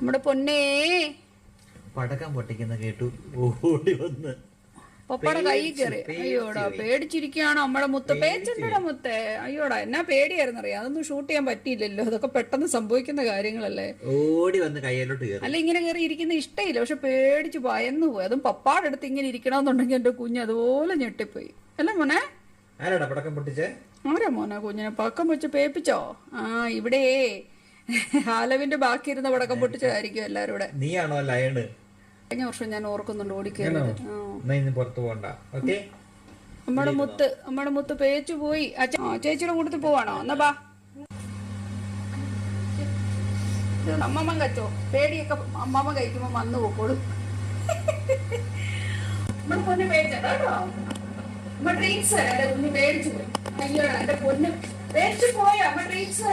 നമ്മുടെ പൊന്നേ. പടക്കം പൊട്ടിക്കുന്ന കേട്ടു ഓടി വന്ന്. പപ്പയുടെ കൈ കയറി. അയ്യോടാ. പേടിച്ചിരിക്കുകയാണോ നമ്മളെ മുത്ത? പേച്ചണ്ടടാ മുത്തേ? അയ്യോടാ എന്നാ പേടിയായിരുന്നു അറിയാം അതൊന്നും ഷൂട്ട് ചെയ്യാൻ പറ്റിയില്ലല്ലോ. അതൊക്കെ പെട്ടെന്ന് സംഭവിക്കുന്ന കാര്യങ്ങളല്ലേ? ഓടി വന്ന് കയ്യിലോട്ട് കയറി. അല്ല ഇങ്ങനെ കയറി ഇരിക്കുന്ന ഇഷ്ടമില്ല പക്ഷെ പേടിച്ച് ഭയന്നു പോയി. അതും പപ്പാടെ അടുത്ത് ഇങ്ങനെ ഇരിക്കണമെന്നുണ്ടെങ്കിൽ എന്റെ കുഞ്ഞ് അതുപോലെ ഞെട്ടിപ്പോയി. അല്ല മോനെ? ആരാടാ പടക്കം പൊട്ടിച്ചേ? ആരാ മോനെ കുഞ്ഞിനെ? പക്കം വെച്ച് പേപ്പിച്ചോ? ആ ഇവിടെ ഹാലവിന്റെ ബാക്കി ഇരുന്ന പടക്കം പൊട്ടിച്ചതായിരിക്കും എല്ലാരും കൂടെ നീയാണോ ലയണ്? കഴിഞ്ഞ വർഷം ഞാൻ ഓർക്കുന്നുണ്ട് ഇന്ന് പുറത്തു പോണ്ട. ഓക്കെ? നമ്മുടെ മുത്ത് നമ്മുടെ മുത്ത് പേച്ചു പോയി. ചേച്ചിയുടെ കൂട്ടത്തിൽ പോവാണോ? എന്നാ ബാ. ഇത് അമ്മമ്മ കച്ചോ. പേടിയൊക്കെ അമ്മമ്മ കഴിക്കുമ്പോ വന്നു പോക്കോളും. നമ്മുടെ പൊന്ന് പേടിച്ചോ. അമ്മ ഡ്രീംസ് കുഞ്ഞ് പേടിച്ചു പോയി. അയ്യോ എന്റെ പൊന്ന്. പേടിച്ചു പോയോ? അമ്മ ഡ്രീംസ്.